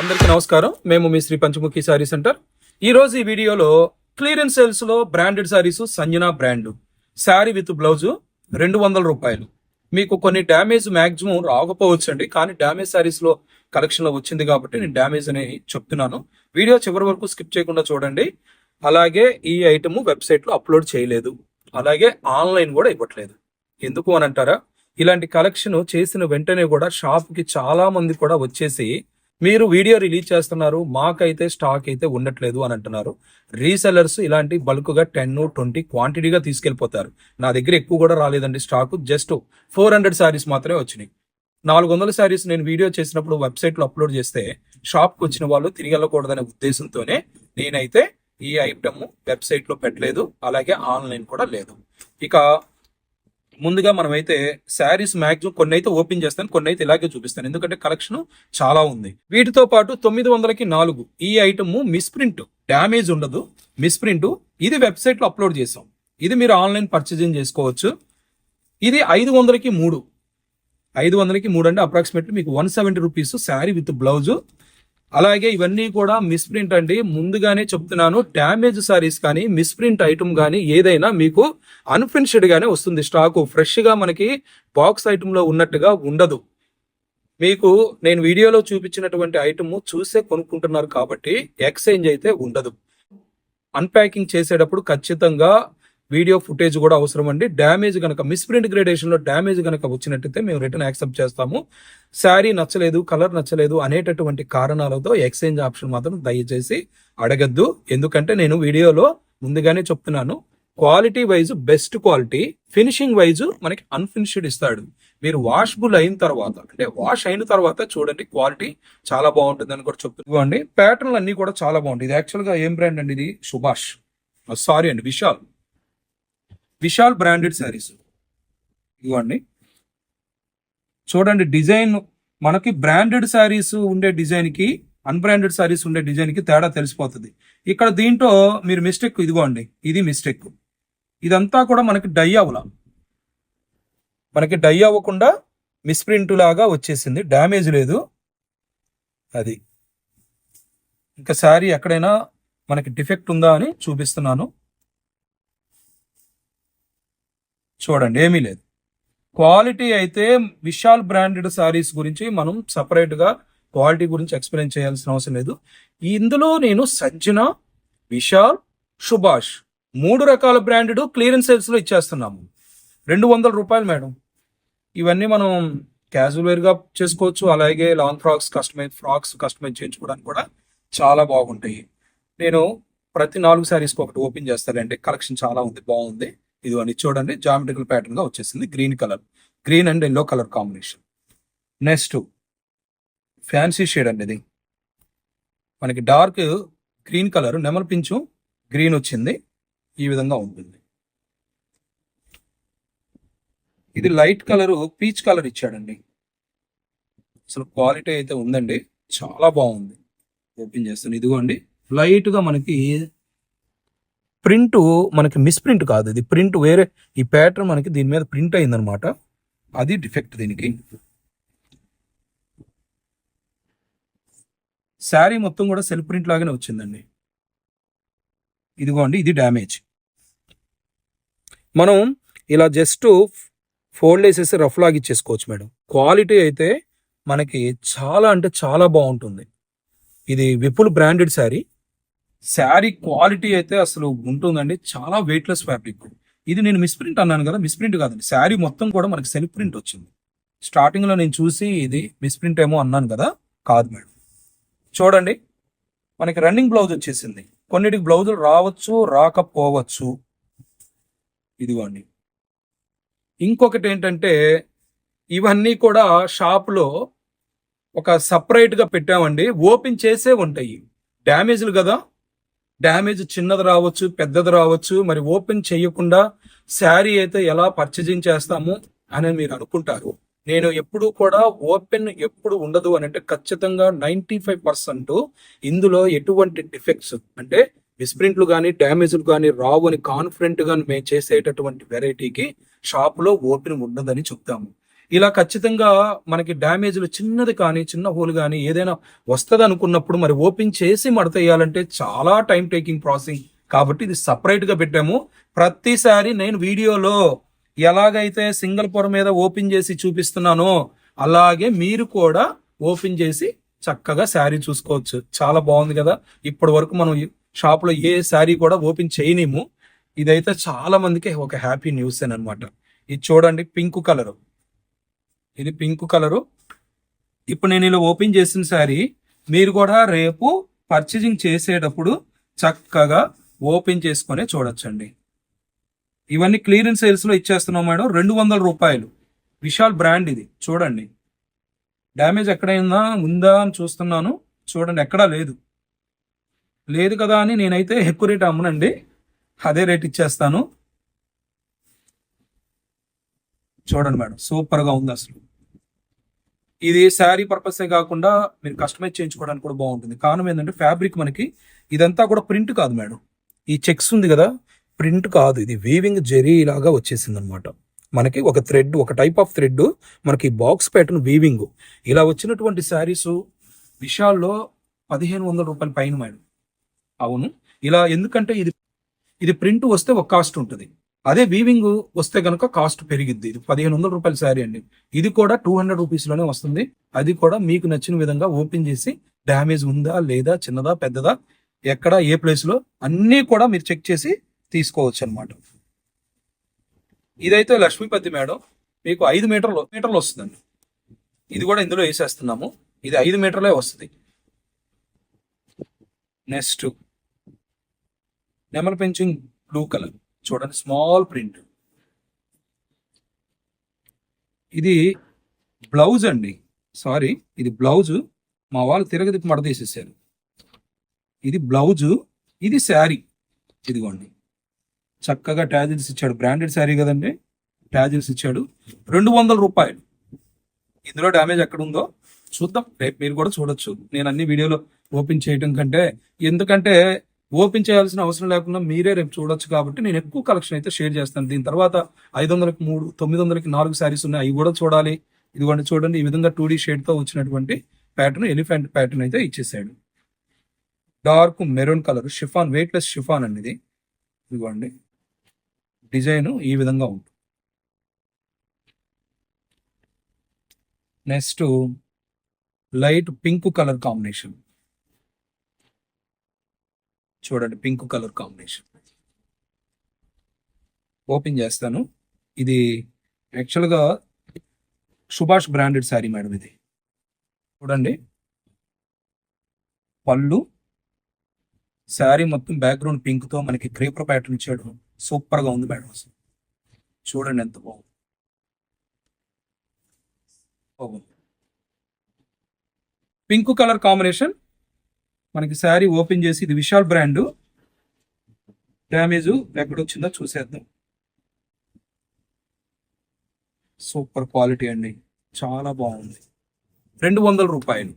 అందరికీ నమస్కారం. మేము మీ శ్రీ పంచముఖి శారీ సెంటర్. ఈ రోజు ఈ వీడియోలో క్లియరెన్స్ సేల్స్లో branded saris Sanjana brand. Sari with blouse రెండు వందల రూపాయలు. మీకు కొన్ని డ్యామేజ్ మాక్సిమం రాకపోవచ్చు అండి కానీ డ్యామేజ్ శారీస్లో లో కలెక్షన్లో వచ్చింది కాబట్టి నేను డ్యామేజ్ అని చెప్తున్నాను. వీడియో చివరి వరకు స్కిప్ చేయకుండా చూడండి. అలాగే ఈ ఐటమ్ వెబ్సైట్లో అప్లోడ్ చేయలేదు. అలాగే ఆన్లైన్ కూడా ఇవ్వట్లేదు. ఎందుకు అని అంటారా ఇలాంటి కలెక్షన్ చేసిన వెంటనే కూడా షాప్కి చాలా మంది కూడా వచ్చేసి మీరు వీడియో రిలీజ్ చేస్తున్నారు మాకైతే స్టాక్ అయితే ఉండట్లేదు అని అంటున్నారు. రీసెల్లర్స్ ఇలాంటి బల్క్గా టెన్ ట్వంటీ క్వాంటిటీగా తీసుకెళ్ళిపోతారు నా దగ్గర ఎక్కువ కూడా రాలేదండి stock just four hundred saris మాత్రమే వచ్చినాయి. నాలుగు వందల శారీస్ నేను వీడియో చేసినప్పుడు వెబ్సైట్లో అప్లోడ్ చేస్తే షాప్కి వచ్చిన వాళ్ళు తిరిగి వెళ్ళకూడదనే ఉద్దేశంతోనే నేనైతే ఈ ఐటమ్ వెబ్సైట్లో పెట్టలేదు అలాగే ఆన్లైన్ కూడా లేదు. ఇక ముందుగా మనమైతే శారీస్ మాక్సిమం కొన్ని అయితే ఓపెన్ చేస్తాను కొన్ని అయితే ఇలాగే చూపిస్తాను. ఎందుకంటే కలెక్షన్ చాలా ఉంది. వీటితో పాటు తొమ్మిది వందలకి నాలుగు. ఈ ఐటమ్ మిస్ప్రింట్ డ్యామేజ్ ఉండదు. మిస్ప్రింట్ ఇది వెబ్సైట్లో అప్లోడ్ చేసాం ఇది మీరు ఆన్లైన్ పర్చేజింగ్ చేసుకోవచ్చు. ఇది ఐదు వందలకి మూడు. ఐదు వందలకి మూడు అంటే అప్రాక్సిమేట్లీ మీకు one seventy rupees sari with blouse. అలాగే ఇవన్నీ కూడా మిస్ప్రింట్ అండి. ముందుగానే చెప్తున్నాను డ్యామేజ్ సారీస్ కానీ మిస్ప్రింట్ ఐటమ్ కానీ ఏదైనా మీకు అన్ఫినిష్డ్ గానే వస్తుంది. స్టాకు ఫ్రెష్గా మనకి బాక్స్ ఐటమ్లో ఉన్నట్టుగా ఉండదు. మీకు నేను వీడియోలో చూపించినటువంటి ఐటమ్ చూసే కొనుక్కుంటున్నారు కాబట్టి ఎక్స్చేంజ్ అయితే ఉండదు. అన్ప్యాకింగ్ చేసేటప్పుడు ఖచ్చితంగా వీడియో ఫుటేజ్ కూడా అవసరం అండి. డ్యామేజ్ కనుక మిస్ప్రింట్ గ్రేడేషన్లో డ్యామేజ్ కనుక వచ్చినట్టయితే మేము రిటర్న్ యాక్సెప్ట్ చేస్తాము. శారీ నచ్చలేదు కలర్ నచ్చలేదు అనేటటువంటి కారణాలతో ఎక్స్చేంజ్ ఆప్షన్ మాత్రం దయచేసి అడగద్దు. ఎందుకంటే నేను వీడియోలో ముందుగానే చెప్తున్నాను. Quality wise best quality finishing wise మనకి అన్ఫినిష్డ్ ఇస్తాడు. మీరు వాషబుల్ అయిన తర్వాత అంటే వాష్ అయిన తర్వాత చూడండి క్వాలిటీ చాలా బాగుంటుంది అని కూడా చెప్తున్నాండి ప్యాటర్న్లు అన్ని కూడా చాలా బాగుంటాయి. ఇది యాక్చువల్గా ఏం బ్రాండ్ అండి ఇది? సుభాష్. సారీ అండి విశాల్. విశాల్ బ్రాండెడ్ శారీస్ ఇవ్వండి. చూడండి డిజైన్ మనకి బ్రాండెడ్ శారీస్ ఉండే డిజైన్కి అన్బ్రాండెడ్ శారీస్ ఉండే డిజైన్కి తేడా తెలిసిపోతుంది. ఇక్కడ దీంట్లో మీరు మిస్టేక్ ఇదిగోండి ఇది మిస్టేక్ ఇదంతా కూడా మనకి డై అవ్వాల. మనకి డై అవ్వకుండా మిస్ప్రింట్ లాగా వచ్చేసింది. డ్యామేజ్ లేదు. అది. ఇంకా శారీ ఎక్కడైనా మనకి డిఫెక్ట్ ఉందా అని చూపిస్తున్నాను. చూడండి ఏమీ లేదు. క్వాలిటీ అయితే విశాల్ బ్రాండెడ్ సారీస్ గురించి మనం సపరేట్గా క్వాలిటీ గురించి ఎక్స్ప్లెయిన్ చేయాల్సిన అవసరం లేదు. ఇందులో నేను సజ్జన విశాల్ సుభాష్ మూడు రకాల బ్రాండెడ్ క్లియరెన్స్ సేల్స్లో ఇచ్చేస్తున్నాము. రెండు వందల రూపాయలు మేడం. ఇవన్నీ మనం క్యాజువల్ వేర్గా చేసుకోవచ్చు. అలాగే long frocks customise frocks customise చేయించుకోవడానికి కూడా చాలా బాగుంటాయి. నేను ప్రతి నాలుగు శారీస్కి ఒకటి ఓపెన్ చేస్తానండి. కలెక్షన్ చాలా ఉంది బాగుంది. ఇది అని చూడండి జామెట్రికల్ ప్యాటర్న్గా వచ్చేసింది green colour green and yellow colour combination next fancy shade అండి ఇది. మనకి డార్క్ గ్రీన్ కలర్ నెమల్ పించు గ్రీన్ వచ్చింది. ఈ విధంగా ఉంటుంది. ఇది లైట్ కలర్ పీచ్ కలర్ ఇచ్చాడండి. అసలు క్వాలిటీ అయితే ఉందండి. చాలా బాగుంది. ఓపెన్ చేస్తాను. ఇదిగోండి లైట్గా మనకి ప్రింట్ మనకి మిస్ప్రింట్ కాదు. ఇది ప్రింట్ వేరే ఈ ప్యాటర్న్ మనకి దీని మీద ప్రింట్ అయిందనమాట. అది డిఫెక్ట్ దీనికి. శారీ మొత్తం కూడా సెల్ఫ్ ప్రింట్ లాగానే వచ్చిందండి. ఇదిగోండి ఇది డ్యామేజ్ మనం ఇలా జస్ట్ ఫోల్డ్ వేసేసి రఫ్ లాగా ఇచ్చేసుకోవచ్చు మేడం. క్వాలిటీ అయితే మనకి చాలా అంటే చాలా బాగుంటుంది. ఇది విపుల్ బ్రాండెడ్ శారీ. శారీ క్వాలిటీ అయితే అసలు ఉంటుందండి. చాలా వెయిట్లెస్ ఫ్యాబ్రిక్ ఇది నేను మిస్ప్రింట్ అన్నాను కదా మిస్ప్రింట్ కాదండి. శారీ మొత్తం కూడా మనకి సెల్ఫ్ ప్రింట్ వచ్చింది. స్టార్టింగ్లో నేను చూసి ఇది మిస్ప్రింట్ ఏమో అన్నాను కదా కాదు మేడం. చూడండి మనకి రన్నింగ్ బ్లౌజ్ వచ్చేసింది. కొన్నిటికి బ్లౌజులు రావచ్చు రాకపోవచ్చు. ఇదిగోండి. ఇంకొకటి ఏంటంటే ఇవన్నీ కూడా షాప్లో ఒక సపరేట్గా పెట్టామండి. ఓపెన్ చేసే ఉంటాయి. డ్యామేజ్లు కదా డ్యామేజ్ చిన్నది రావచ్చు పెద్దది రావచ్చు మరి ఓపెన్ చేయకుండా శారీ అయితే ఎలా పర్చేజింగ్ చేస్తాము అని మీరు అనుకుంటారు. నేను ఎప్పుడు కూడా ఓపెన్ ఎప్పుడు ఉండదు అని అంటే ఖచ్చితంగా నైంటీ ఫైవ్ పర్సెంట్ ఇందులో ఎటువంటి డిఫెక్ట్స్ అంటే మిస్ప్రింట్లు కానీ డ్యామేజ్లు కానీ రావు అని కాన్ఫిడెంట్గా మేము చేసేటటువంటి వెరైటీకి షాప్లో ఓపెన్ ఉండదని చెప్తాము. ఇలా ఖచ్చితంగా మనకి డ్యామేజ్లు చిన్నది కానీ చిన్న హోల్ కానీ ఏదైనా వస్తుంది అనుకున్నప్పుడు మరి ఓపెన్ చేసి మడత వేయాలంటే చాలా టైం టేకింగ్ ప్రాసెసింగ్ కాబట్టి ఇది సపరేట్గా పెట్టాము. ప్రతిసారి నేను వీడియోలో ఎలాగైతే సింగిల్ పొర మీద ఓపెన్ చేసి చూపిస్తున్నానో అలాగే మీరు కూడా ఓపెన్ చేసి చక్కగా శారీ చూసుకోవచ్చు. చాలా బాగుంది కదా. ఇప్పటి వరకు మనం షాప్లో ఏ శారీ కూడా ఓపెన్ చేయలేము ఇదైతే చాలా మందికి ఒక హ్యాపీ న్యూస్ అనమాట ఇది చూడండి పింక్ కలర్ ఇది పింక్ కలరు. ఇప్పుడు నేను ఇలా ఓపెన్ చేసిన శారీ మీరు కూడా రేపు పర్చేజింగ్ చేసేటప్పుడు చక్కగా ఓపెన్ చేసుకొని చూడొచ్చండి. ఇవన్నీ క్లియరెన్స్ సేల్స్లో ఇచ్చేస్తున్నాం మేడం రెండు వందల రూపాయలు. విశాల్ బ్రాండ్ ఇది చూడండి. డ్యామేజ్ ఎక్కడైందా ఉందా అని చూస్తున్నాను చూడండి ఎక్కడా లేదు. లేదు కదా అని నేనైతే ఎక్కువ రేట్ అమ్మనండి అదే రేట్ ఇచ్చేస్తాను. చూడండి మేడం సూపర్గా ఉంది అసలు. ఇది శారీ పర్పసే కాకుండా మీరు కస్టమైజ్ చేయించుకోవడానికి కూడా బాగుంటుంది. కారణం ఏంటంటే ఫ్యాబ్రిక్ మనకి ఇదంతా కూడా ప్రింట్ కాదు మేడం. ఈ చెక్స్ ఉంది కదా ప్రింట్ కాదు. ఇది వీవింగ్ జెరీ లాగా వచ్చేసింది అనమాట మనకి ఒక థ్రెడ్ ఒక టైప్ ఆఫ్ థ్రెడ్ మనకి బాక్స్ ప్యాటర్న్ వీవింగ్ ఇలా వచ్చినటువంటి శారీస్ విషయాల్లో పదిహేను వందల రూపాయల పైన మేడం. అవును. ఇలా ఎందుకంటే ఇది ఇది ప్రింట్ వస్తే ఒక కాస్ట్ ఉంటుంది. అదే వీవింగ్ వస్తే కనుక కాస్ట్ పెరిగిద్ది. ఇది పదిహేను వందల రూపాయల శారీ అండి. ఇది కూడా టూ హండ్రెడ్ రూపీస్లోనే వస్తుంది. అది కూడా మీకు నచ్చిన విధంగా ఓపెన్ చేసి డ్యామేజ్ ఉందా లేదా చిన్నదా పెద్దదా ఎక్కడ ఏ ప్లేస్లో అన్నీ కూడా మీరు చెక్ చేసి తీసుకోవచ్చు అనమాట ఇదైతే లక్ష్మీపతి మేడం మీకు ఐదు మీటర్లు మీటర్లు వస్తుందండి. ఇది కూడా ఇందులో వేసేస్తున్నాము. ఇది ఐదు మీటర్లే వస్తుంది. నెక్స్ట్ నెమల పెంచింగ్ బ్లూ కలర్ చూడండి స్మాల్ ప్రింట్. ఇది బ్లౌజ్ అండి. సారీ ఇది బ్లౌజ్. మా వాళ్ళు తిరగదిప్పి మడదీసేసారు ఇది బ్లౌజు ఇది శారీ. ఇదిగోండి. చక్కగా ట్యాజిల్స్ ఇచ్చాడు. బ్రాండెడ్ శారీ కదండి. ట్యాజిల్స్ ఇచ్చాడు. రెండు వందల రూపాయలు. ఇందులో డ్యామేజ్ ఎక్కడ ఉందో చూద్దాం. రేపు మీరు కూడా చూడొచ్చు. నేను అన్ని వీడియోలో ఓపెన్ చేయడం కంటే ఎందుకంటే ఓపెన్ చేయాల్సిన అవసరం లేకుండా మీరే రేపు చూడొచ్చు కాబట్టి నేను ఎక్కువ కలెక్షన్ అయితే షేర్ చేస్తాను. దీని తర్వాత ఐదు వందలకి మూడు తొమ్మిది వందలకి నాలుగు శారీస్ ఉన్నాయి. అవి కూడా చూడాలి. ఇదిగోండి చూడండి. ఈ విధంగా టూ డీ షేడ్తో వచ్చినటువంటి ప్యాటర్న్ ఎలిఫెంట్ ప్యాటర్న్ అయితే ఇచ్చేసాడు. Dark maroon colour chiffon weightless chiffon అండి ఇది ఇదిగోండి. డిజైన్ ఈ విధంగా ఉంటుంది. Next light pink colour combination. చూడండి పింక్ కలర్ కాంబినేషన్. ఓపెన్ చేస్తాను. ఇది యాక్చువల్గా సుభాష్ బ్రాండెడ్ శారీ మేడం ఇది. చూడండి. పళ్ళు. శారీ మొత్తం బ్యాక్గ్రౌండ్ పింక్తో మనకి క్రీపర్ ప్యాటర్న్ ఇచ్చాడు. సూపర్గా ఉంది మేడం అసలు. చూడండి ఎంత బాగుంది. బాగుంది. Pink colour combination. మనకి శారీ ఓపెన్ చేసి ఇది విశాల్ బ్రాండ్. డ్యామేజ్ ఎక్కడొచ్చిందో చూసేద్దాం. సూపర్ క్వాలిటీ అండి. చాలా బాగుంది. రెండు వందల రూపాయలు.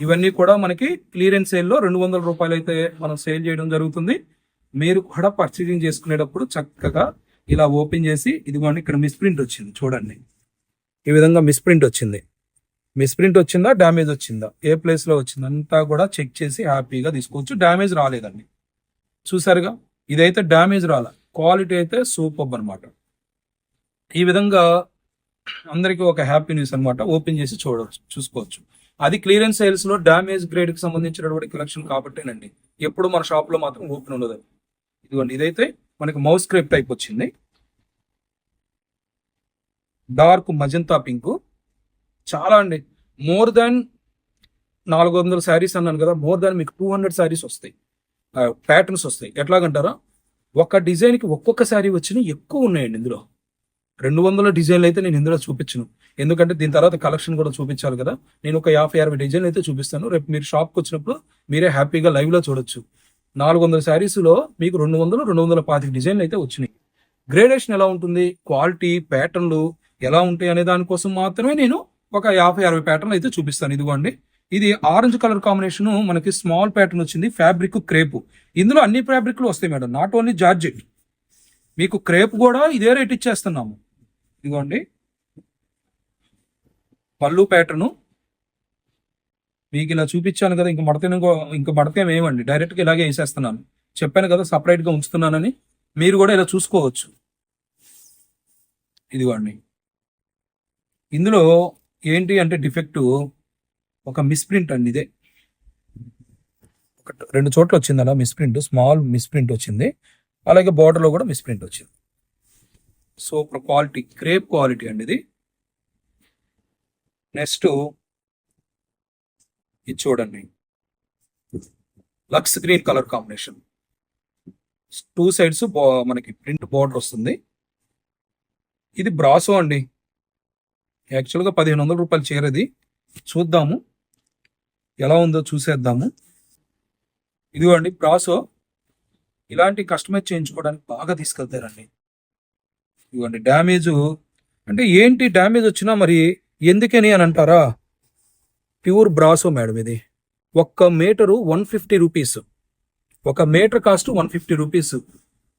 ఇవన్నీ కూడా మనకి క్లియరెన్స్ సేల్లో రెండు వందల రూపాయలు అయితే మనం సేల్ చేయడం జరుగుతుంది. మీరు కూడా పర్చేజింగ్ చేసుకునేటప్పుడు చక్కగా ఇలా ఓపెన్ చేసి ఇదిగోండి ఇక్కడ మిస్ప్రింట్ వచ్చింది. చూడండి. ఈ విధంగా మిస్ప్రింట్ వచ్చింది. మిస్ప్రింట్ వచ్చిందా డ్యామేజ్ వచ్చిందా? ఏ ప్లేస్లో వచ్చిందా? అంతా కూడా చెక్ చేసి హ్యాపీగా తీసుకోవచ్చు. డ్యామేజ్ రాలేదండి. చూసారుగా? ఇదైతే డ్యామేజ్ రాలే. క్వాలిటీ అయితే సూపర్ అనమాట ఈ విధంగా అందరికీ ఒక హ్యాపీ న్యూస్ అనమాట ఓపెన్ చేసి చూడవచ్చు చూసుకోవచ్చు. అది క్లియరెన్స్ సేల్స్లో డామేజ్ గ్రేడ్కి సంబంధించినటువంటి కలెక్షన్ కాబట్టేనండి. ఎప్పుడు మన షాప్లో మాత్రం ఓపెన్ ఉండదు. ఇదిగోండి ఇదైతే మనకి మౌస్ క్రేప్ టైప్ వచ్చింది. డార్క్ మజంతా పింక్ చాలా అండి. మోర్ దాన్ నాలుగు వందల శారీస్ అన్నాను కదా మోర్ దాన్ మీకు టూ హండ్రెడ్ శారీస్ వస్తాయి. ప్యాటర్న్స్ వస్తాయి. ఎట్లాగంటారా? ఒక డిజైన్కి ఒక్కొక్క శారీ వచ్చినా ఎక్కువ ఉన్నాయండి ఇందులో. రెండు వందల డిజైన్లు అయితే నేను ఇందులో చూపించను. ఎందుకంటే దీని తర్వాత కలెక్షన్ కూడా చూపించాలి కదా. నేను ఒక యాభై అరవై డిజైన్లు అయితే చూపిస్తాను. రేపు మీరు షాప్కి వచ్చినప్పుడు మీరే హ్యాపీగా లైవ్లో చూడొచ్చు. నాలుగు వందల శారీస్లో మీకు రెండు వందలు రెండు వందల పాతిక డిజైన్లు అయితే వచ్చినాయి. గ్రేడేషన్ ఎలా ఉంటుంది? క్వాలిటీ ప్యాటర్న్లు ఎలా ఉంటాయి అనే దానికోసం మాత్రమే నేను ఒక యాభై అరవై ప్యాటర్న్ అయితే చూపిస్తాను. ఇదిగోండి. ఇది ఆరెంజ్ కలర్ కాంబినేషన్ మనకి స్మాల్ ప్యాటర్న్ వచ్చింది ఫ్యాబ్రిక్ క్రేప్ ఇందులో అన్ని ఫ్యాబ్రిక్లు వస్తాయి మేడం. నాట్ ఓన్లీ జార్జెట్ మీకు క్రేప్ కూడా ఇదే రేట్ ఇచ్చేస్తున్నాము. ఇదిగోండి. పళ్ళు ప్యాటర్ను మీకు ఇలా చూపించాను కదా ఇంక మడత ఇంక మడతేం ఏమండి డైరెక్ట్గా ఇలాగే వేసేస్తున్నాను. చెప్పాను కదా సపరేట్గా ఉంచుతున్నానని. మీరు కూడా ఇలా చూసుకోవచ్చు. ఇదిగోండి. ఇందులో ఏంటి అంటే డిఫెక్ట్ ఒక మిస్ప్రింట్ అండి ఇదే. ఒక రెండు చోట్ల వచ్చింది అలా మిస్ప్రింట్ స్మాల్ మిస్ప్రింట్ వచ్చింది. అలాగే బార్డర్లో కూడా మిస్ప్రింట్ వచ్చింది. సో క్వాలిటీ క్రేప్ క్వాలిటీ అండి ఇది. నెక్స్ట్ ఇది చూడండి. Lux green colour combination two sides మనకి ప్రింట్ బార్డర్ వస్తుంది. ఇది బ్రాసో అండి. యాక్చువల్గా పదిహేను వందల రూపాయలు చీరది చూద్దాము. ఎలా ఉందో చూసేద్దాము. ఇదిగోండి బ్రాసో ఇలాంటి కస్టమైజ్ చేయించుకోవడానికి బాగా తీసుకెళ్తారండి. ఇదిగోండి డ్యామేజ్. అంటే ఏంటి డ్యామేజ్ వచ్చినా మరి ఎందుకని అని అంటారా? ప్యూర్ బ్రాసో మేడం ఇది. ఒక్క మీటరు వన్ ఫిఫ్టీ రూపీస్. ఒక metre cost one fifty rupees.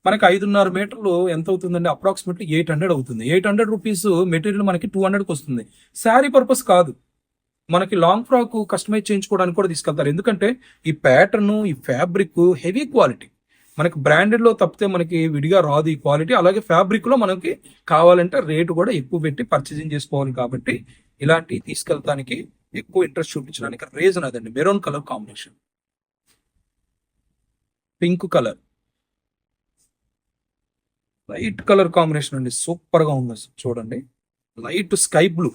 మనకి ఐదున్నర మీటర్లు ఎంత అవుతుందండి? అప్రాక్సిమేట్లీ ఎయిట్ హండ్రెడ్ అవుతుంది. ఎయిట్ హండ్రెడ్ రూపీస్ మెటీరియల్ మనకి టూ హండ్రెడ్కి వస్తుంది. శారీ పర్పస్ కాదు. మనకి లాంగ్ ఫ్రాక్ కస్టమైజ్ చేయించుకోవడానికి కూడా తీసుకెళ్తారు. ఎందుకంటే ఈ ప్యాటర్న్ ఈ ఫ్యాబ్రిక్ హెవీ క్వాలిటీ. మనకి బ్రాండెడ్లో తప్పితే మనకి విడిగా రాదు ఈ క్వాలిటీ. అలాగే ఫ్యాబ్రిక్లో మనకి కావాలంటే రేటు కూడా ఎక్కువ పెట్టి పర్చేసింగ్ చేసుకోవాలి కాబట్టి ఇలాంటివి తీసుకెళ్తానికి ఎక్కువ ఇంట్రెస్ట్ చూపించడానికి రీజన్ అదండి. Maroon colour combination. Pink colour. Light colour combination అండి. సూపర్గా ఉంది చూడండి. Light sky blue.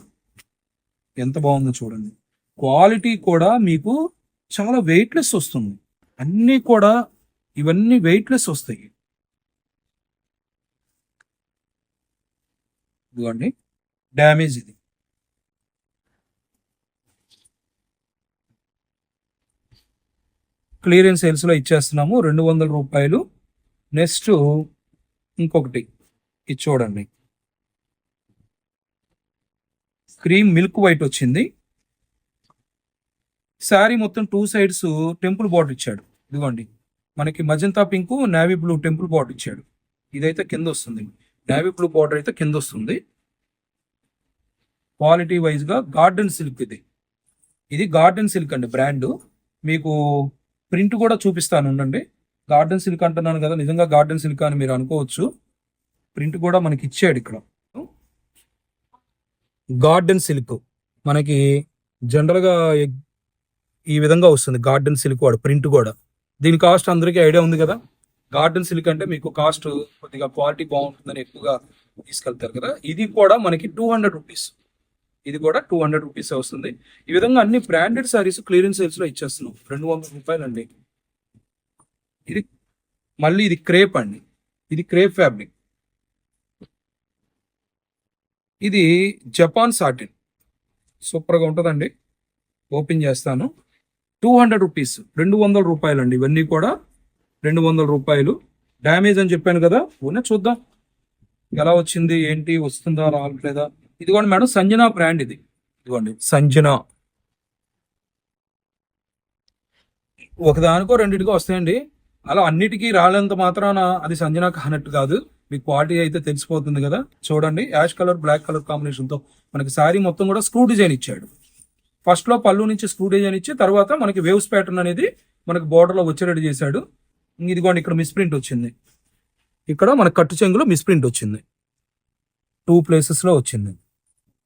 ఎంత బాగుందో చూడండి. క్వాలిటీ కూడా మీకు చాలా వెయిట్లెస్ వస్తుంది. అన్నీ కూడా ఇవన్నీ వెయిట్లెస్ వస్తాయి. ఇదిగోండి. డ్యామేజ్ ఇది. క్లియరెన్స్ సేల్స్లో ఇచ్చేస్తున్నాము. రెండు వందల రూపాయలు. నెక్స్ట్ ఇంకొకటి. ఇది చూడండి. క్రీమ్ మిల్క్ వైట్ వచ్చింది. శారీ మొత్తం టూ సైడ్స్ టెంపుల్ బార్డర్ ఇచ్చాడు. ఇదిగోండి. మనకి magenta pink navy blue temple border ఇచ్చాడు. ఇదైతే కింద వస్తుంది. నావీ బ్లూ బార్డర్ అయితే కింద వస్తుంది. క్వాలిటీ వైజ్గా గార్డెన్ సిల్క్ ఇది. ఇది గార్డెన్ సిల్క్ అండి బ్రాండ్. మీకు ప్రింట్ కూడా చూపిస్తాను ఉండండి. గార్డెన్ సిల్క్ అంటున్నాను కదా నిజంగా గార్డెన్ సిల్క్ అని మీరు అనుకోవచ్చు. ప్రింట్ కూడా మనకి ఇచ్చాడు ఇక్కడ. Garden silk. మనకి జనరల్గా ఈ విధంగా వస్తుంది గార్డెన్ సిల్క్ వాడు ప్రింట్ కూడా. దీని కాస్ట్ అందరికీ ఐడియా ఉంది కదా? గార్డెన్ సిల్క్ అంటే మీకు కాస్ట్ కొద్దిగా క్వాలిటీ బాగుంటుందని ఎక్కువగా తీసుకెళ్తారు కదా? ఇది కూడా మనకి టూ హండ్రెడ్ రూపీస్. ఇది కూడా టూ హండ్రెడ్ రూపీస్ వస్తుంది. ఈ విధంగా అన్ని బ్రాండెడ్ సారీస్ క్లియరెన్స్ సేల్స్లో ఇచ్చేస్తున్నాం. రెండు వందల రూపాయలు అండి ఇది మళ్ళీ ఇది క్రేప్ అండి. ఇది క్రేప్ ఫ్యాబ్రిక్. ఇది జపాన్ సాటిన్. సూపర్గా ఉంటుందండి. ఓపెన్ చేస్తాను. Two hundred rupees. రెండు వందల రూపాయలు అండి ఇవన్నీ కూడా రెండు వందల రూపాయలు. డ్యామేజ్ అని చెప్పాను కదా. ఉన్న చూద్దాం. ఎలా వచ్చింది? ఏంటి? వస్తుందా? రావట్లేదా? ఇదిగోండి మేడం సంజనా బ్రాండ్ ఇది. ఇదిగోండి సంజన. ఒకదానికో రెండింటికో వస్తాయండి. అలా అన్నిటికీ రాలేంత మాత్రాన అది సంజనాకి అన్నట్టు కాదు. మీ క్వాలిటీ అయితే తెలిసిపోతుంది కదా. చూడండి యాష్ కలర్ బ్లాక్ కలర్ కాంబినేషన్తో మనకి శారీ మొత్తం కూడా స్క్రూ డిజైన్ ఇచ్చాడు. ఫస్ట్లో పళ్ళు నుంచి స్క్రూ డిజైన్ ఇచ్చి తర్వాత మనకి వేవ్స్ ప్యాటర్న్ అనేది మనకి బోర్డర్లో లో వచ్చేటట్టు చేశాడు. ఇదిగోండి ఇక్కడ మిస్ప్రింట్ వచ్చింది. ఇక్కడ మన కట్టు చెంగులో మిస్ప్రింట్ వచ్చింది. టూ ప్లేసెస్లో వచ్చింది.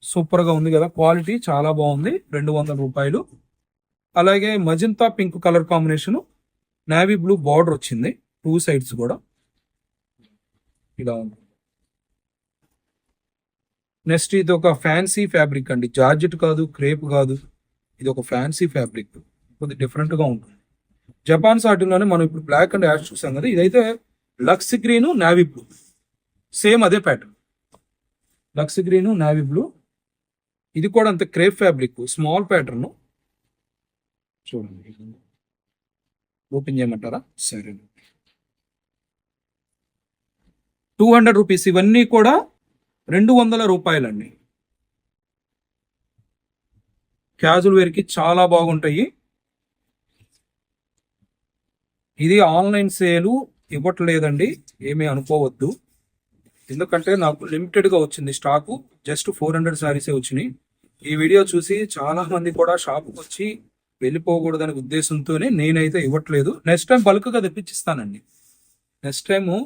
సూపర్గా ఉంది కదా. క్వాలిటీ చాలా బాగుంది. రెండు వందల రూపాయలు. అలాగే magenta pink colour combination navy blue border వచ్చింది. టూ సైడ్స్ కూడా. ఇలా ఉంది. నెక్స్ట్ ఇది ఒక ఫ్యాన్సీ ఫ్యాబ్రిక్ అండి. జార్జెట్ కాదు క్రేప్ కాదు. ఇది ఒక ఫ్యాన్సీ ఫ్యాబ్రిక్ కొద్దిగా డిఫరెంట్గా ఉంటుంది. జపాన్ సాటిన్లోనే మనం ఇప్పుడు బ్లాక్ అండ్ యాష్ చూసాం కదా. ఇదైతే lux green navy blue same అదే pattern lux green navy blue ఇది కూడా అంత క్రేప్ ఫ్యాబ్రిక్ స్మాల్ ప్యాటర్న్ చూడండి. ఓపెన్ చేయమంటారా? సరే. టూ హండ్రెడ్ రూపీస్ ఇవన్నీ కూడా రెండు వందల రూపాయలండి. క్యాజువల్ వేర్కి చాలా బాగుంటాయి. ఇది ఆన్లైన్ సేలు ఇవ్వట్లేదండి. ఏమీ అనుకోవద్దు. ఎందుకంటే నాకు లిమిటెడ్గా వచ్చింది స్టాకు. జస్ట్ ఫోర్ హండ్రెడ్ శారీసే వచ్చినాయి. ఈ వీడియో చూసి చాలా మంది కూడా షాప్కి వచ్చి వెళ్ళిపోకూడదనే ఉద్దేశంతోనే నేనైతే ఇవ్వట్లేదు. నెక్స్ట్ టైం బల్క్గా తెప్పించిస్తానండి. నెక్స్ట్ టైము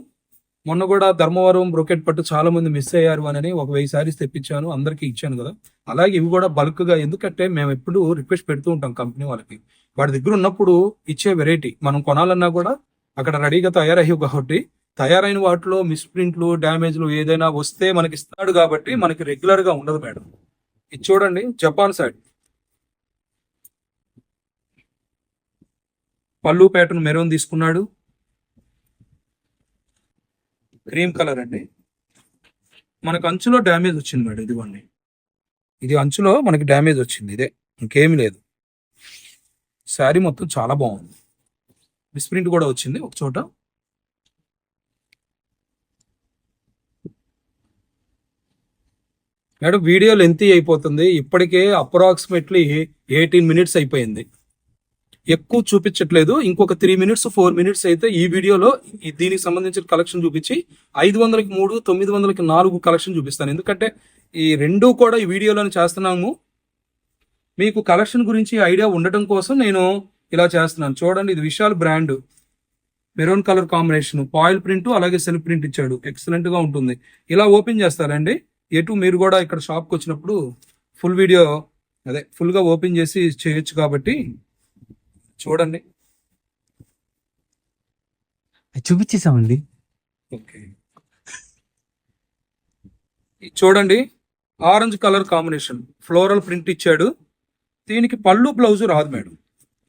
మొన్న కూడా ధర్మవరం బ్రొకెట్ పట్టు చాలా మంది మిస్ అయ్యారు అని ఒక వెయ్యి సారీస్ తెప్పించాను అందరికీ ఇచ్చాను కదా. అలాగే ఇవి కూడా బల్క్గా ఎందుకంటే మేము ఎప్పుడు రిక్వెస్ట్ పెడుతూ ఉంటాం కంపెనీ వాళ్ళకి. వాడి దగ్గర ఉన్నప్పుడు ఇచ్చే వెరైటీ మనం కొనాలన్నా కూడా అక్కడ రెడీగా తయారయ్యి కాబట్టి తయారైన వాటిలో మిస్ప్రింట్లు డ్యామేజ్లు ఏదైనా వస్తే మనకి ఇస్తాడు కాబట్టి మనకి రెగ్యులర్గా ఉండదు మేడం. ఇది చూడండి జపాన్ సైడ్ పళ్ళు ప్యాటర్న్ మెరూన్ తీసుకున్నాడు. క్రీమ్ కలర్ అండి. మనకు అంచులో డ్యామేజ్ వచ్చింది మేడం ఇదిగోండి. ఇది అంచులో మనకి డ్యామేజ్ వచ్చింది ఇదే. ఇంకేమీ లేదు. శారీ మొత్తం చాలా బాగుంది. మిస్ప్రింట్ కూడా వచ్చింది ఒక చోట. మేడం వీడియో లెంతీ అయిపోతుంది. ఇప్పటికే అప్రాక్సిమేట్లీ ఎయిటీన్ మినిట్స్ అయిపోయింది. ఎక్కువ చూపించట్లేదు. ఇంకొక త్రీ మినిట్స్ ఫోర్ మినిట్స్ అయితే ఈ వీడియోలో ఈ- దీనికి సంబంధించిన కలెక్షన్ చూపించి ఐదు వందలకి మూడు తొమ్మిది వందలకి నాలుగు కలెక్షన్ చూపిస్తాను. ఎందుకంటే ఈ రెండు కూడా ఈ వీడియోలోనే చేస్తున్నాము. మీకు కలెక్షన్ గురించి ఐడియా ఉండటం కోసం నేను ఇలా చేస్తున్నాను. చూడండి ఇది Vishal brand maroon colour combination foil print అలాగే సెల్ఫ్ ప్రింట్ ఇచ్చాడు. ఎక్సలెంట్గా ఉంటుంది. ఇలా ఓపెన్ చేస్తారండి. ఎటు మీరు కూడా ఇక్కడ షాప్కి వచ్చినప్పుడు ఫుల్ వీడియో అదే ఫుల్గా ఓపెన్ చేసి చేయొచ్చు కాబట్టి చూడండి. చూపించేసామండి. ఓకే. చూడండి orange colour combination. Floral print ఇచ్చాడు. దీనికి పళ్ళు బ్లౌజ్ రాదు మేడం.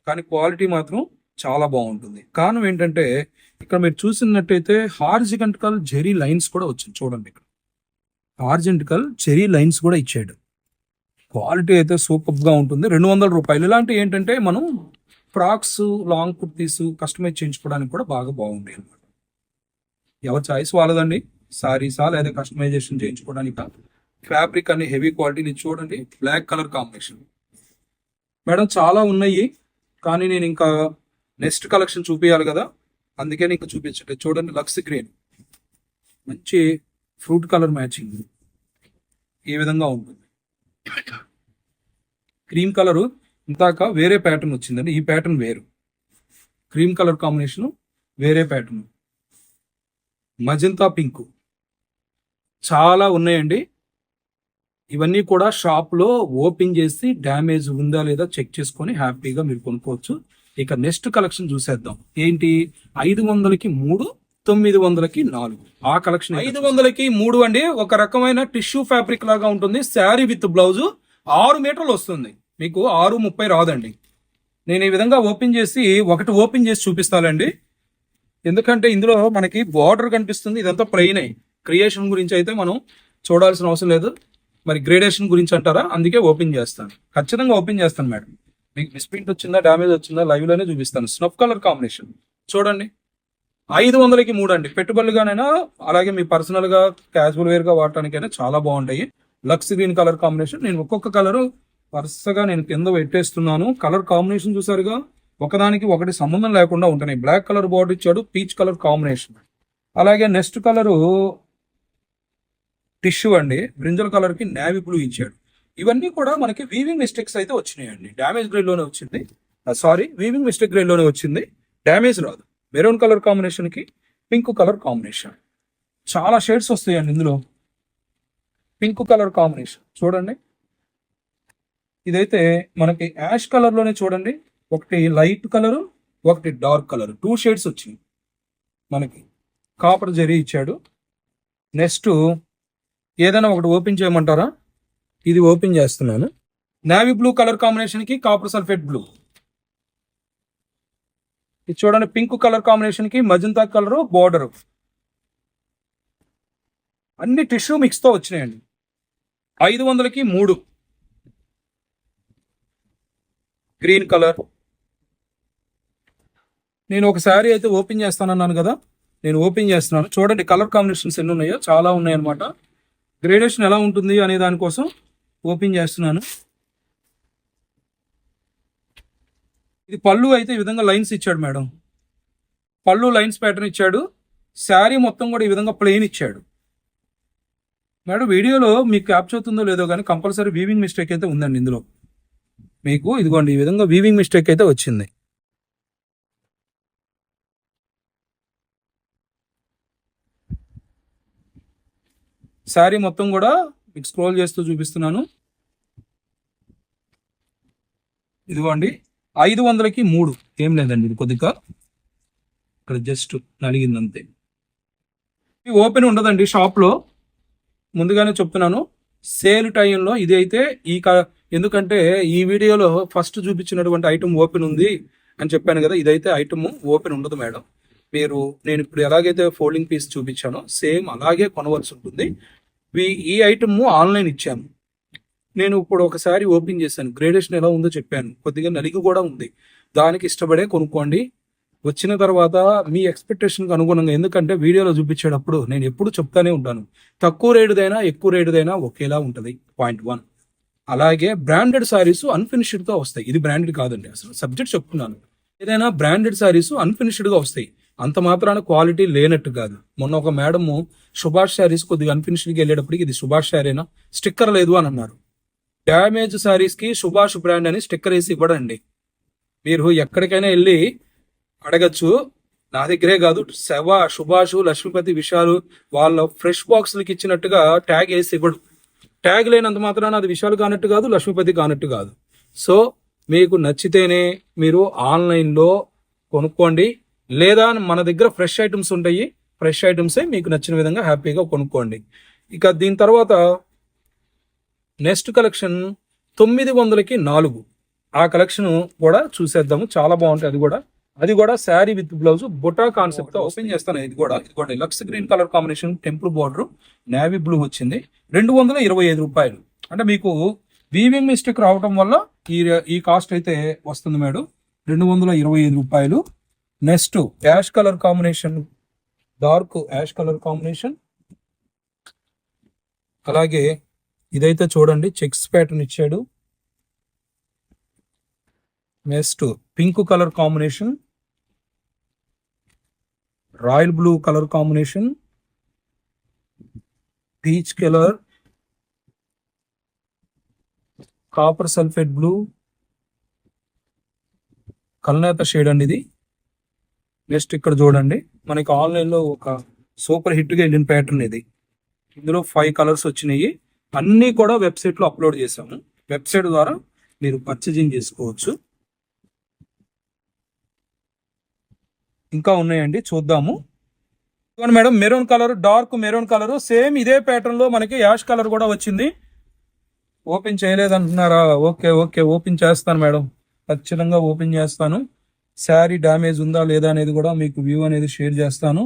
కానీ క్వాలిటీ మాత్రం చాలా బాగుంటుంది. కారణం ఏంటంటే ఇక్కడ మీరు చూసినట్టయితే హార్జికంటికల్ జెరీ లైన్స్ కూడా వచ్చింది. చూడండి ఇక్కడ. హార్జెంటికల్ జెరీ లైన్స్ కూడా ఇచ్చాడు. క్వాలిటీ అయితే సూపర్గా ఉంటుంది. రెండు వందల రూపాయలు. ఇలాంటి ఏంటంటే మనం ఫ్రాక్స్ లాంగ్ కుర్తీస్ కస్టమైజ్ చేయించుకోవడానికి కూడా బాగా బాగుంటాయి అన్నమాట. ఎవరి చాయిస్ వాళ్ళదండి. సారీసా లేదా కస్టమైజేషన్ చేయించుకోవడానికి? ఫ్యాబ్రిక్ అని హెవీ క్వాలిటీని చూడండి. Black colour combination. మేడం చాలా ఉన్నాయి. కానీ నేను ఇంకా నెక్స్ట్ కలెక్షన్ చూపించాలి కదా. అందుకే ఇంకా చూపించట్లేదు. చూడండి లక్స్ గ్రీన్. మంచి ఫ్రూట్ కలర్ మ్యాచింగ్. ఈ విధంగా ఉంటుంది? క్రీమ్ కలరు ఇంతాక వేరే ప్యాటర్న్ వచ్చిందండి. ఈ ప్యాటర్న్ వేరు. క్రీమ్ కలర్ కాంబినేషన్ వేరే ప్యాటర్న్ మజంతా పింక్ చాలా ఉన్నాయండి. ఇవన్నీ కూడా షాప్లో ఓపెన్ చేసి డ్యామేజ్ ఉందా లేదా చెక్ చేసుకొని హ్యాపీగా మీరు కొనుక్కోవచ్చు. ఇక నెక్స్ట్ కలెక్షన్ చూసేద్దాం. ఏంటి? ఐదు వందలకి మూడు తొమ్మిది వందలకి నాలుగు. ఆ కలెక్షన్ ఐదు వందలకి మూడు అండి. ఒక రకమైన టిష్యూ ఫ్యాబ్రిక్ లాగా ఉంటుంది. శారీ విత్ బ్లౌజ్ ఆరు మీటర్లు వస్తుంది. మీకు ఆరు ముప్పై రాదండి. నేను ఈ విధంగా ఓపెన్ చేసి ఒకటి ఓపెన్ చేసి చూపిస్తానండి. ఎందుకంటే ఇందులో మనకి బార్డర్ కనిపిస్తుంది. ఇదంతా ప్లెయిన్ క్రియేషన్ గురించి అయితే మనం చూడాల్సిన అవసరం లేదు. మరి గ్రేడేషన్ గురించి అంటారా? అందుకే ఓపెన్ చేస్తాను. ఖచ్చితంగా ఓపెన్ చేస్తాను మేడం. మీకు మిస్ప్రింట్ వచ్చిందా డ్యామేజ్ వచ్చిందా లైవ్లోనే చూపిస్తాను. Snuff colour combination. చూడండి. ఐదు వందలకి మూడు అండి. పెట్టుబడులుగానైనా అలాగే మీ పర్సనల్గా క్యాజువల్ వేర్గా వాడటానికైనా చాలా బాగుంటాయి. Lux green colour combination. నేను ఒక్కొక్క కలరు వరుసగా నేను కింద పెట్టేస్తున్నాను. కలర్ కాంబినేషన్ చూసారుగా? ఒకదానికి ఒకటి సంబంధం లేకుండా ఉంటున్నాయి. బ్లాక్ కలర్ బార్డర్ ఇచ్చాడు పీచ్ కలర్ కాంబినేషన్ అలాగే నెక్స్ట్ కలరు టిష్యూ అండి. బ్రింజల్ కలర్కి నేవీ బ్లూ ఇచ్చాడు. ఇవన్నీ కూడా మనకి వీవింగ్ మిస్టేక్స్ అయితే వచ్చినాయండి. డ్యామేజ్ గ్రేడ్లోనే వచ్చింది. సారీ వీవింగ్ మిస్టేక్ గ్రేడ్లోనే వచ్చింది. డ్యామేజ్ రాదు. మెరూన్ కలర్ కాంబినేషన్కి పింక్ కలర్ కాంబినేషన్ చాలా షేడ్స్ వస్తాయండి ఇందులో. పింక్ కలర్ కాంబినేషన్ చూడండి. ఇదైతే మనకి యాష్ కలర్లోనే చూడండి. ఒకటి లైట్ కలర్ ఒకటి డార్క్ కలర్. టూ షేడ్స్ వచ్చింది మనకి. కాపర్ జరీ ఇచ్చాడు. నెక్స్ట్ ఏదైనా ఒకటి ఓపెన్ చేయమంటారా? ఇది ఓపెన్ చేస్తున్నాను. నావీ బ్లూ కలర్ కాంబినేషన్కి కాపర్ సల్ఫేట్ బ్లూ. ఇది చూడండి పింక్ కలర్ కాంబినేషన్కి మజంతా కలరు బోర్డర్. అన్ని టిష్యూ మిక్స్తో వచ్చినాయండి. ఐదు వందలకి మూడు. Green colour. నేను ఒక శారీ అయితే ఓపెన్ చేస్తానన్నాను కదా? నేను ఓపెన్ చేస్తున్నాను. చూడండి కలర్ కాంబినేషన్స్ ఎన్ని ఉన్నాయో చాలా ఉన్నాయన్నమాట. గ్రేడేషన్ ఎలా ఉంటుంది అనే దానికోసం ఓపెన్ చేస్తున్నాను. ఇది పళ్ళు అయితే ఈ విధంగా లైన్స్ ఇచ్చాడు మేడం. పళ్ళు లైన్స్ ప్యాటర్న్ ఇచ్చాడు. శారీ మొత్తం కూడా ఈ విధంగా ప్లెయిన్ ఇచ్చాడు. మేడం వీడియోలో మీకు క్యాప్చ్ అవుతుందో లేదో కానీ కంపల్సరీ వీవింగ్ మిస్టేక్ అయితే ఉందండి ఇందులో. మీకు ఇదిగోండి ఈ విధంగా వీవింగ్ మిస్టేక్ అయితే వచ్చింది. శారీ మొత్తం కూడా మీకు స్క్రోల్ చేస్తూ చూపిస్తున్నాను. ఇదిగోండి ఐదు వందలకి మూడు. ఏం లేదండి ఇది కొద్దిగా ఇక్కడ జస్ట్ నలిగింది అంతే ఇది ఓపెన్ ఉండదండి షాప్లో ముందుగానే చెప్తున్నాను సేల్ టైంలో ఇది అయితే ఈ క- ఎందుకంటే ఈ వీడియోలో ఫస్ట్ చూపించినటువంటి ఐటమ్ ఓపెన్ ఉంది అని చెప్పాను కదా ఇదైతే ఐటమ్ ఓపెన్ ఉండదు మేడం. మీరు నేను ఇప్పుడు ఎలాగైతే ఫోల్డింగ్ పీస్ చూపించానో సేమ్ అలాగే కొనవలసి ఉంటుంది. ఈ ఐటమ్ ఆన్లైన్ ఇచ్చాము నేను ఇప్పుడు ఒకసారి ఓపెన్ చేశాను. గ్రేడేషన్ ఎలా ఉందో చెప్పాను. కొద్దిగా నలిగి కూడా ఉంది. దానికి ఇష్టపడే కొనుక్కోండి. వచ్చిన తర్వాత మీ ఎక్స్పెక్టేషన్కి అనుగుణంగా ఎందుకంటే వీడియోలో చూపించేటప్పుడు నేను ఎప్పుడు చెప్తానే ఉంటాను. తక్కువ రేటుదైనా ఎక్కువ రేటుదైనా ఒకేలా ఉంటుంది. పాయింట్ వన్ అలాగే బ్రాండెడ్ సారీస్ అన్ఫినిష్డ్గా వస్తాయి. ఇది బ్రాండెడ్ కాదండి అసలు. సబ్జెక్ట్ చెప్తున్నాను. ఏదైనా బ్రాండెడ్ సారీస్ అన్ఫినిష్డ్గా వస్తాయి. అంత మాత్రాన క్వాలిటీ లేనట్టు కాదు. మొన్న ఒక మేడము సుభాష్ శారీస్ కొద్దిగా అన్ఫినిష్డ్గా వెళ్ళేటప్పటికి ఇది సుభాష్ శారీనా స్టిక్కర్ లేదు అని అన్నారు. డ్యామేజ్ శారీస్కి సుభాష్ బ్రాండ్ అని స్టిక్కర్ వేసి ఇవ్వడండి. మీరు ఎక్కడికైనా వెళ్ళి అడగచ్చు. నా దగ్గరే కాదు శవ సుభాష్ లక్ష్మీపతి విశాలు వాళ్ళ ఫ్రెష్ బాక్స్లకి ఇచ్చినట్టుగా ట్యాగ్ వేసి ఇవ్వడు. ట్యాగ్ లేనంత మాత్రాన అది విషయాలు కానట్టు కాదు లక్ష్మీపతి కానట్టు కాదు. సో మీకు నచ్చితేనే మీరు ఆన్లైన్లో కొనుక్కోండి. లేదా మన దగ్గర ఫ్రెష్ ఐటమ్స్ ఉంటాయి. ఫ్రెష్ ఐటమ్సే మీకు నచ్చిన విధంగా హ్యాపీగా కొనుక్కోండి. ఇక దీని తర్వాత నెక్స్ట్ కలెక్షన్ తొమ్మిది వందలకి నాలుగు. ఆ కలెక్షన్ కూడా చూసేద్దాము. చాలా బాగుంటుంది అది కూడా అది కూడా శారీ విత్ బ్లౌజ్ బొటా కాన్సెప్ట్తో ఓపెన్ చేస్తాను ఇది కూడా. ఇది కూడా lux green colour combination temple border navy blue వచ్చింది. రెండు వందల ఇరవై ఐదు రూపాయలు. అంటే మీకు వీవింగ్ మిస్టేక్ రావడం వల్ల ఈ ఈ కాస్ట్ అయితే వస్తుంది మేడం. రెండు వందల ఇరవై ఐదు రూపాయలు. Next ash colour combination dark ash colour combination అలాగే ఇదైతే చూడండి చెక్స్ ప్యాటర్న్ ఇచ్చాడు. Next pink colour combination royal blue colour combination peach colour copper sulphate blue కల్నేత shade అండి ఇది. నెక్స్ట్ ఇక్కడ చూడండి మనకి ఆన్లైన్లో ఒక సూపర్ హిట్గా వెళ్ళిన ప్యాటర్న్ ఇది. ఇందులో ఫైవ్ కలర్స్ వచ్చినాయి. అన్నీ కూడా వెబ్సైట్లో అప్లోడ్ చేసాము వెబ్సైట్ ద్వారా మీరు పర్చేజింగ్ చేసుకోవచ్చు. ఇంకా ఉన్నాయండి చూద్దాము. ఇదిగోండి madam maroon colour dark maroon colour same ఇదే ప్యాటర్న్లో మనకి యాష్ కలర్ కూడా వచ్చింది. ఓపెన్ చేయలేదంటున్నారా? ఓకే ఓకే ఓపెన్ చేస్తాను మేడం. ఖచ్చితంగా ఓపెన్ చేస్తాను. శారీ డ్యామేజ్ ఉందా లేదా అనేది కూడా మీకు వ్యూ అనేది షేర్ చేస్తాను.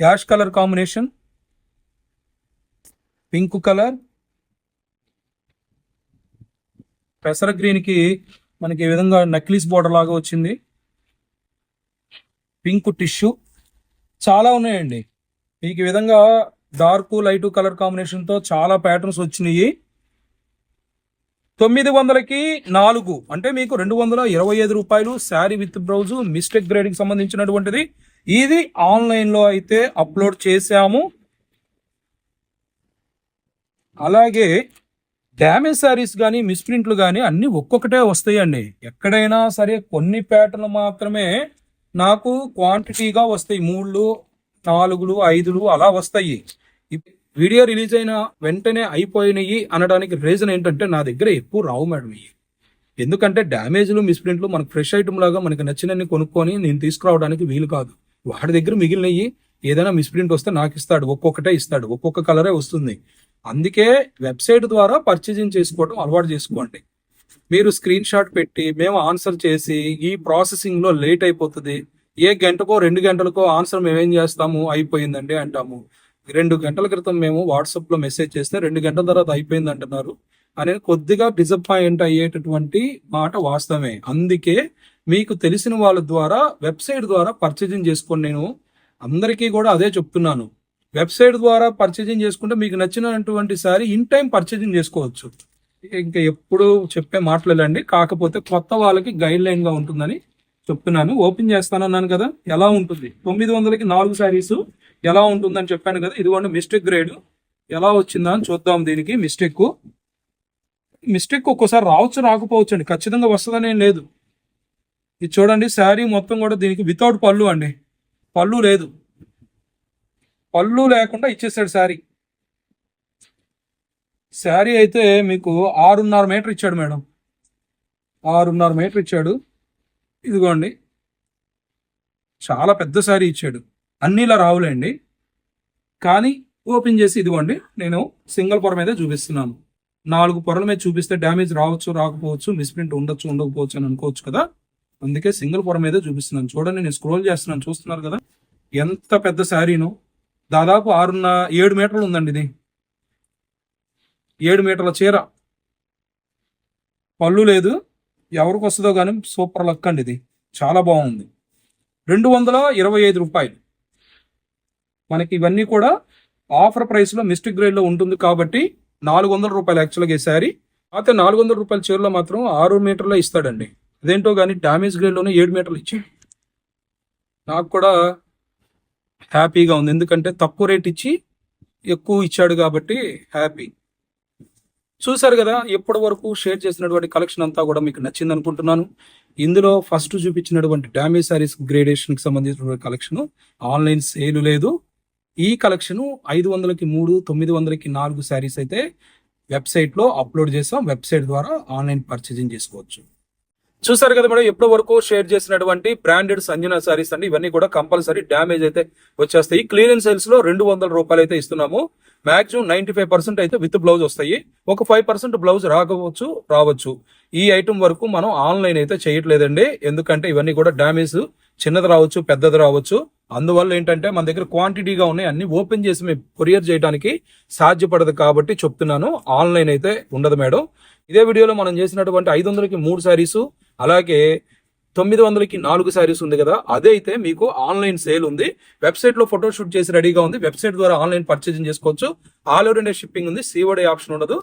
Ash colour combination. Pink colour. పెసర గ్రీన్కి మనకి ఈ విధంగా నక్లీస్ బోర్డర్ లాగా వచ్చింది. పింక్ టిష్యూ చాలా ఉన్నాయండి. మీకు ఈ విధంగా డార్క్ లైట్ కలర్ కాంబినేషన్తో చాలా ప్యాటర్న్స్ వచ్చినాయి. తొమ్మిది వందలకి నాలుగు. అంటే మీకు రెండు వందల ఇరవై ఐదు రూపాయలు sari with blouse mistake grade సంబంధించినటువంటిది. ఇది ఆన్లైన్లో అయితే అప్లోడ్ చేశాము. అలాగే డ్యామేజ్ శారీస్ కానీ మిస్ప్రింట్లు కానీ అన్నీ ఒక్కొక్కటే వస్తాయండి. ఎక్కడైనా సరే కొన్ని ప్యాటర్న్ మాత్రమే నాకు క్వాంటిటీగా వస్తాయి. మూడు నాలుగులు ఐదులు అలా వస్తాయి. వీడియో రిలీజ్ అయిన వెంటనే అయిపోయినాయి అనడానికి రీజన్ ఏంటంటే నా దగ్గర ఎక్కువ రావు మేడం ఇవి. ఎందుకంటే డ్యామేజ్లు మిస్ప్రింట్లు మనకు ఫ్రెష్ ఐటమ్ లాగా మనకి నచ్చినన్ని కొనుక్కొని నేను తీసుకురావడానికి వీలు కాదు. వాడి దగ్గర మిగిలినవి ఏదైనా మిస్ప్రింట్ వస్తే నాకు ఇస్తాడు. ఒక్కొక్కటే ఇస్తాడు. ఒక్కొక్క కలరే వస్తుంది. అందుకే వెబ్సైట్ ద్వారా పర్చేజింగ్ చేసుకోవడం అలవాటు చేసుకోండి. మీరు స్క్రీన్ షాట్ పెట్టి మేము ఆన్సర్ చేసి ఈ ప్రాసెసింగ్లో లేట్ అయిపోతుంది. ఏ గంటకో రెండు గంటలకో ఆన్సర్ మేము ఏం చేస్తాము? అయిపోయిందండి అంటాము. రెండు గంటల క్రితం మేము వాట్సాప్లో మెసేజ్ చేస్తే రెండు గంటల తర్వాత అయిపోయింది అంటున్నారు. అనేది కొద్దిగా డిసప్పాయింట్ అయ్యేటటువంటి మాట వాస్తవమే. అందుకే మీకు తెలిసిన వాళ్ళ ద్వారా వెబ్సైట్ ద్వారా పర్చేజింగ్ చేసుకొని నేను అందరికీ కూడా అదే చెప్తున్నాను. వెబ్సైట్ ద్వారా పర్చేజింగ్ చేసుకుంటే మీకు నచ్చినటువంటి సారీ ఇన్ టైం పర్చేజింగ్ చేసుకోవచ్చు. ఇంకా ఎప్పుడు చెప్పే మాటలేదండి కాకపోతే కొత్త వాళ్ళకి గైడ్ లైన్గా ఉంటుందని చెప్తున్నాను. ఓపెన్ చేస్తానన్నాను కదా ఎలా ఉంటుంది? తొమ్మిది వందలకి నాలుగు శారీస్ ఎలా ఉంటుందని చెప్పాను కదా ఇదిగోండి మిస్టేక్ గ్రేడ్ ఎలా వచ్చిందా అని చూద్దాం దీనికి మిస్టేక్ మిస్టేక్ ఒక్కోసారి రావచ్చు రాకపోవచ్చు అండి. ఖచ్చితంగా వస్తుందని ఏం లేదు. ఇది చూడండి శారీ మొత్తం కూడా దీనికి వితౌట్ పళ్ళు అండి. పళ్ళు లేదు. పళ్ళు లేకుండా ఇచ్చేసాడు శారీ శారీ అయితే మీకు ఆరున్నర మీటర్ ఇచ్చాడు మేడం. ఆరున్నర మీటర్ ఇచ్చాడు. ఇదిగోండి. చాలా పెద్ద శారీ ఇచ్చాడు. అన్నిలా రావులేండి. కానీ ఓపెన్ చేసి ఇదిగోండి నేను సింగిల్ పొర మీద చూపిస్తున్నాను. నాలుగు పొరల మీద చూపిస్తే డ్యామేజ్ రావచ్చు రాకపోవచ్చు మిస్ప్రింట్ ఉండొచ్చు ఉండకపోవచ్చు అని అనుకోవచ్చు కదా? అందుకే సింగిల్ పొర మీద చూపిస్తున్నాను. చూడండి నేను స్క్రోల్ చేస్తున్నాను. చూస్తున్నారు కదా? ఎంత పెద్ద శారీను. దాదాపు ఆరున్న ఏడు మీటర్లు ఉందండి ఇది. ఏడు మీటర్ల చీర. పళ్ళు లేదు. ఎవరికి వస్తుందో కానీ సూపర్ లక్ అండి ఇది. చాలా బాగుంది. రెండు వందల ఇరవై ఐదు రూపాయలు. మనకి ఇవన్నీ కూడా ఆఫర్ ప్రైస్లో మిస్టిక్ గ్రేడ్లో ఉంటుంది కాబట్టి నాలుగు వందల రూపాయలు యాక్చువల్గా ఈ శారీ. అయితే నాలుగు వందల రూపాయల చీరలో మాత్రం ఆరు మీటర్లో ఇస్తాడండి. అదేంటో కానీ డ్యామేజ్ గ్రేడ్లోనే ఏడు మీటర్లు ఇచ్చి నాకు కూడా హ్యాపీగా ఉంది. ఎందుకంటే తక్కువ రేట్ ఇచ్చి ఎక్కువ ఇచ్చాడు కాబట్టి హ్యాపీ. చూసారు కదా ఇప్పటి వరకు షేర్ చేసినటువంటి కలెక్షన్ అంతా కూడా మీకు నచ్చింది అనుకుంటున్నాను ఇందులో ఫస్ట్ చూపించినటువంటి డామేజ్ సారీస్ గ్రేడేషన్కి సంబంధించినటువంటి కలెక్షన్ ఆన్లైన్ సేల్ లేదు. ఈ కలెక్షన్ ఐదు వందలకి మూడు తొమ్మిది వందలకి నాలుగు శారీస్ అయితే వెబ్సైట్లో అప్లోడ్ చేసాం. వెబ్సైట్ ద్వారా ఆన్లైన్ పర్చేజింగ్ చేసుకోవచ్చు. చూసారు కదా మేడం ఎప్పటి వరకు షేర్ చేసినటువంటి బ్రాండెడ్ సంజన సారీస్ అండి ఇవన్నీ కూడా కంపల్సరీ డ్యామేజ్ అయితే వచ్చేస్తాయి. క్లియరెన్స్ సేల్స్లో రెండు వందల రూపాయలు అయితే ఇస్తున్నాము. మాక్సిమం నైన్టీ ఫైవ్ పర్సెంట్ అయితే విత్ బ్లౌజ్ వస్తాయి. ఒక ఫైవ్ పర్సెంట్ బ్లౌజ్ రాకపోవచ్చు రావచ్చు. ఈ ఐటమ్ వరకు మనం ఆన్లైన్ అయితే చేయట్లేదండి. ఎందుకంటే ఇవన్నీ కూడా డ్యామేజ్ చిన్నది రావచ్చు పెద్దది రావచ్చు. అందువల్ల ఏంటంటే మన దగ్గర క్వాంటిటీగా ఉన్నాయి. అన్ని ఓపెన్ చేసి మేము కొరియర్ చేయడానికి సాధ్యపడదు కాబట్టి చెప్తున్నాను. ఆన్లైన్ అయితే ఉండదు మేడం. ఇదే వీడియోలో మనం చేసినటువంటి ఐదు వందలకి మూడు శారీస్ అలాగే తొమ్మిది వందలకి నాలుగు శారీస్ ఉంది కదా అదే అయితే మీకు ఆన్లైన్ సేల్ ఉంది. వెబ్సైట్లో ఫోటో షూట్ చేసి రెడీగా ఉంది. వెబ్సైట్ ద్వారా ఆన్లైన్ పర్చేసింగ్ చేసుకోవచ్చు. ఆల్ ఓవర్ ఇండియా షిప్పింగ్ ఉంది. సీఓడే ఆప్షన్ ఉండదు.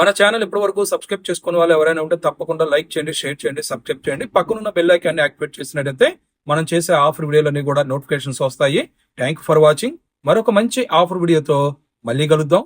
మన ఛానల్ ఇప్పటి వరకు సబ్స్క్రైబ్ చేసుకున్న వాళ్ళు ఎవరైనా ఉంటే తప్పకుండా లైక్ చేయండి షేర్ చేయండి సబ్స్క్రైబ్ చేయండి. పక్కనున్న బెల్ ఐకాన్ని యాక్టివేట్ చేసినట్టయితే మనం చేసే ఆఫర్ వీడియోలన్నీ కూడా నోటిఫికేషన్స్ వస్తాయి. Thank for watching. మరొక మంచి ఆఫర్ వీడియోతో మళ్ళీ కలుద్దాం.